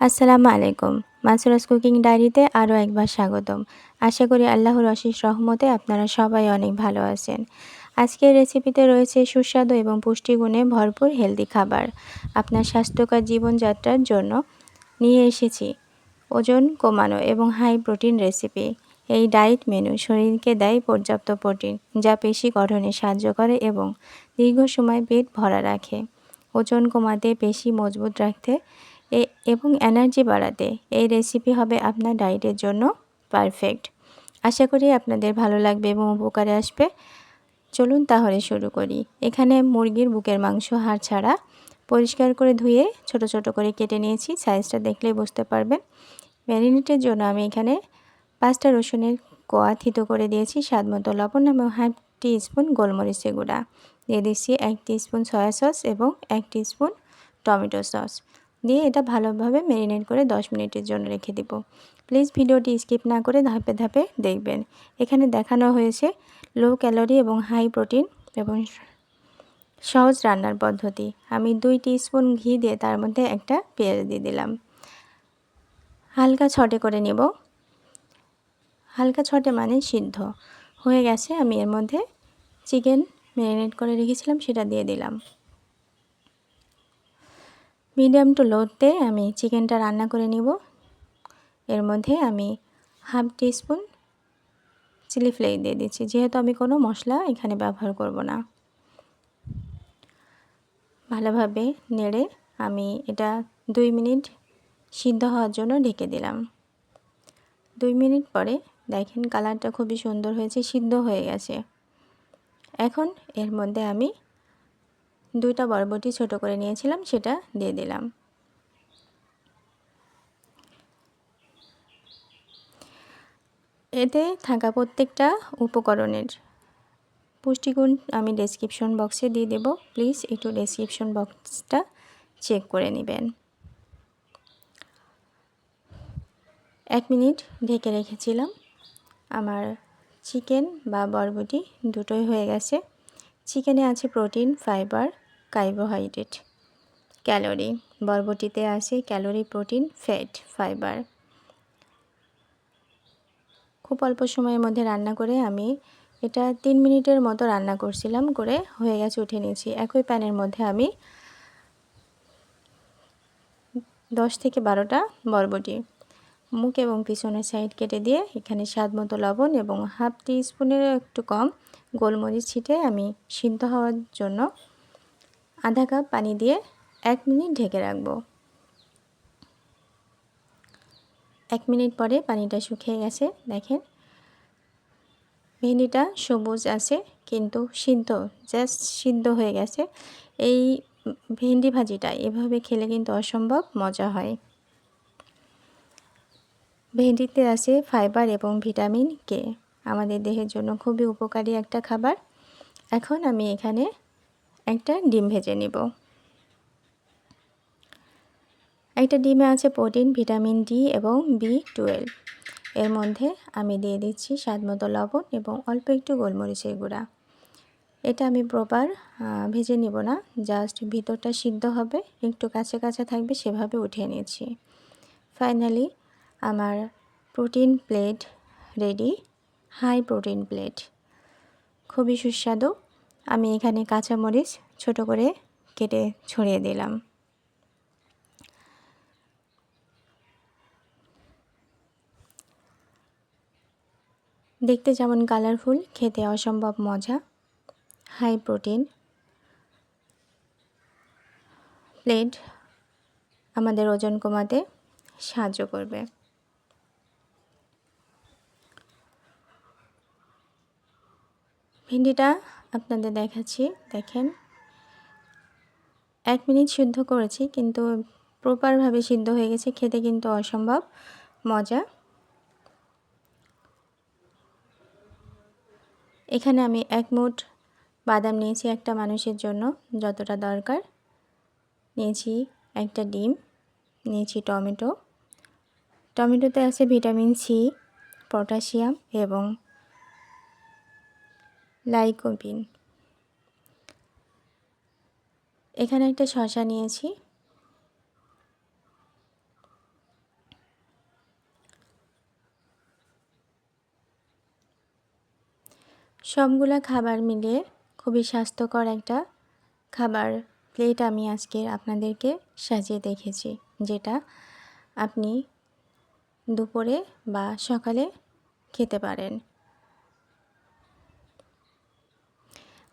আসসালামু আলাইকুম। মাসুরাস কুকিং ডায়েরিতে আরও একবার স্বাগতম। আশা করি আল্লাহর অশেষ রহমতে আপনারা সবাই অনেক ভালো আছেন। আজকের রেসিপিতে রয়েছে সুস্বাদু এবং পুষ্টিগুণে ভরপুর হেলদি খাবার। আপনার স্বাস্থ্যকর জীবনযাত্রার জন্য নিয়ে এসেছি ওজন কমানো এবং হাই প্রোটিন রেসিপি। এই ডায়েট মেনু শরীরকে দেয় পর্যাপ্ত প্রোটিন, যা পেশি গঠনে সাহায্য করে এবং দীর্ঘ সময় পেট ভরা রাখে। ওজন কমাতে পেশি মজবুত রাখতে এবং এনার্জি বাড়াতে। এই রেসিপি হবে আপনার ডায়েটের জন্য পারফেক্ট আশা করি আপনাদের ভালো লাগবে এবং উপকারে আসবে। চলুন তাহলে শুরু করি। এখানে মুরগির বুকের মাংস হাড় ছাড়া পরিষ্কার করে ধুয়ে ছোট ছোট করে কেটে নিয়েছি। সাইজটা দেখলেই বুঝতে পারবেন। ম্যারিনেটের জন্য আমি এখানে পাঁচটা রসুনের কোয়া থিতো করে দিয়েছি। স্বাদ মতো লবণ এবং হাফ স্পুন গোলমরিচের গুঁড়া। দিয়ে দিচ্ছি এক স্পুন সয়া সস এবং এক স্পুন টমেটো সস দিয়ে এটা ভালোভাবে ম্যারিনেট করে 10 মিনিটের জন্য রেখে দিব। প্লিজ ভিডিওটি স্কিপ না করে ধাপে ধাপে দেখবেন। এখানে দেখানো হয়েছে লো ক্যালোরি এবং হাই প্রোটিন এবং সহজ রান্নার পদ্ধতি। আমি দুই স্পুন ঘি দিয়ে তার মধ্যে একটা পেঁয়াজ দিয়ে দিলাম। হালকা ছটে করে নেব। হালকা ছটে মানে সিদ্ধ। হয়ে গেছে, আমি এর মধ্যে চিকেন ম্যারিনেট করে রেখেছিলাম, সেটা দিয়ে দিলাম। মিডিয়াম টু লোতে আমি চিকেনটা রান্না করে নিব। এর মধ্যে আমি হাফ টিস্পুন চিলি ফ্লেক দিয়ে দিচ্ছি। যেহেতু আমি কোনো মশলা এখানে ব্যবহার করব না। ভালোভাবে নেড়ে আমি এটা দুই মিনিট সিদ্ধ হওয়ার জন্য ঢেকে দিলাম। দুই মিনিট পরে দেখেন কালারটা খুবই সুন্দর হয়েছে, সিদ্ধ হয়ে গেছে। এখন এর মধ্যে আমি দুইটা বরবটি ছোট করে নিয়েছিলাম, সেটা দিয়ে দিলাম। এতে থাকা প্রত্যেকটা উপকরণের পুষ্টিগুণ আমি ডেসক্রিপশন বক্সে দিয়ে দেব। প্লিজ একটু ডেসক্রিপশন বক্সটা চেক করে নেবেন। এক মিনিট ঢেকে রেখেছিলাম। আমার চিকেন বা বরবটি দুটোই হয়ে গেছে। চিকেনে আছে প্রোটিন, ফাইবার, কার্বোহাইড্রেট, ক্যালোরি। বরবটিতে আছে ক্যালোরি, প্রোটিন, ফ্যাট, ফাইবার। খুব অল্প সময়ের মধ্যে রান্না করে আমি এটা তিন মিনিটের মতো রান্না করছিলাম, করে হয়ে গেছে, উঠে নিয়েছি। একই প্যানের মধ্যে আমি দশ থেকে বারোটা বরবটি। মুখ এবং পিছনের সাইড কেটে দিয়ে এখানে স্বাদ মতো লবণ এবং হাফ টি স্পুনের একটু কম গোলমরিচ ছিটে আমি সিদ্ধ হওয়ার জন্য আধা কাপ পানি দিয়ে এক মিনিট ঢেকে রাখব। এক মিনিট পরে পানিটা শুকিয়ে গেছে, দেখেন। ভেন্ডিটা সবুজ আছে, কিন্তু সিদ্ধ, জাস্ট সিদ্ধ হয়ে গেছে। এই ভেন্ডি ভাজিটা এভাবে খেলে কিন্তু অসম্ভব মজা হয়। ভেন্ডিতে আছে ফাইবার এবং ভিটামিন কে। আমাদের দেহের জন্য খুবই উপকারী একটা খাবার। এখন আমি এখানে একটা ডিম ভেজে নিব। একটা ডিমে আছে প্রোটিন, ভিটামিন ডি এবং বি টুয়েলভ। এর মধ্যে আমি দিয়ে দিচ্ছি স্বাদ মতো লবণ এবং অল্প একটু গোলমরিচের গুঁড়া। এটা আমি প্রপার ভেজে নিব না, জাস্ট ভিতরটা সিদ্ধ হবে, একটু কাছে কাছে থাকবে, সেভাবে উঠিয়ে নিয়েছি ফাইনালি আমার protein plate ready, high protein plate. খুবই সুস্বাদু। আমি এখানে কাঁচামরিচ ছোট করে কেটে ছড়িয়ে দিলাম। দেখতে যেমন কালারফুল, খেতে অসম্ভব মজা। হাই প্রোটিন প্লেট আমাদের ওজন কমাতে সাহায্য করবে। ভেন্ডিটা আপনাদের দেখাচ্ছি, দেখেন। এক মিনিট সিদ্ধ করেছি, কিন্তু প্রপারভাবে সিদ্ধ হয়ে গেছে, খেতে কিন্তু অসম্ভব মজা। এখানে আমি এক মুঠ বাদাম নিয়েছি একটা মানুষের জন্য, যতটা দরকার। নিয়েছি একটা ডিম, নিয়েছি টমেটো। টমেটোতে আছে ভিটামিন সি, পটাশিয়াম এবং লাইকোপিন এখানে একটা শশা নিয়েছি। সবগুলা খাবার মিলে খুবই স্বাস্থ্যকর একটা খাবার প্লেট আমি আজকে আপনাদেরকে সাজিয়ে দেখেছি, যেটা আপনি দুপুরে বা সকালে খেতে পারেন।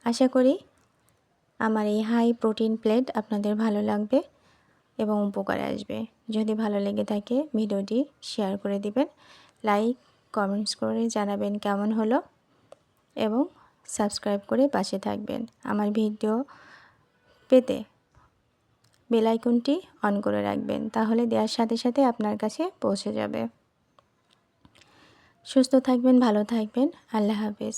আশা করি আমার এই হাই প্রোটিন প্লেট আপনাদের ভালো লাগবে এবং উপকারে আসবে। যদি ভালো লেগে থাকে ভিডিওটি শেয়ার করে দিবেন লাইক কমেন্টস করে জানাবেন কেমন হলো এবং সাবস্ক্রাইব করে পাশে থাকবেন। আমার ভিডিও পেতে বেলাইকনটি অন করে রাখবেন, তাহলে দেওয়ার সাথে সাথে আপনার কাছে পৌঁছে যাবে। সুস্থ থাকবেন, ভালো থাকবেন, আল্লাহ হাফেজ।